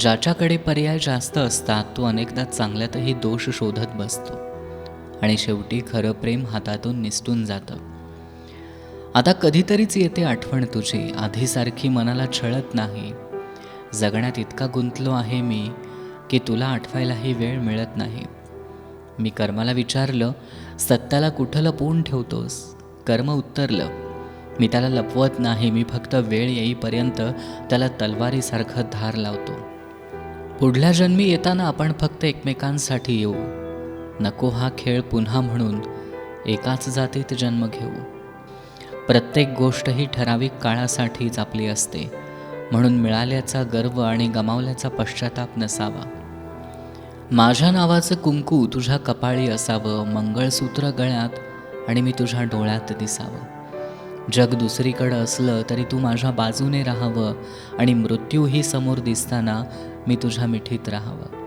ज्याच्याकडे पर्याय जास्त असतात तो अनेकदा चांगल्यातही दोष शोधत बसतो. आणि शेवटी खरं प्रेम हातातून निसटून जातं. आता कधीतरीच येते आठवण तुझी. आधीसारखी मनाला छळत नाही. जगण्यात इतका गुंतलो आहे मी की तुला आठवायलाही वेळ मिळत नाही. मी कर्माला विचारलं सत्याला कुठं लपवून ठेवतोस? कर्म उत्तरलं. मी त्याला लपवत नाही. मी फक्त वेळ येईपर्यंत त्याला तलवारीसारखं धार लावतो. पुढल्या जन्मी येताना आपण फक्त एकमेकांसाठी येऊ. नको हा खेळ पुन्हा म्हणून एकाच जातीत जन्म घेऊ. प्रत्येक गोष्ट ही ठराविक काळासाठीच आपली असते. म्हणून मिळाल्याचा गर्व आणि गमावल्याचा पश्चाताप नसावा. माझ्या नावाचं कुंकू तुझ्या कपाळी असावं मंगळसूत्र गळ्यात आणि मी तुझ्या डोळ्यात दिसावं. जग दुसरीकडं असलं तरी तू माझ्या बाजूने राहावं आणि मृत्यूही समोर दिसताना मी तुझ्या मिठीत राहावं.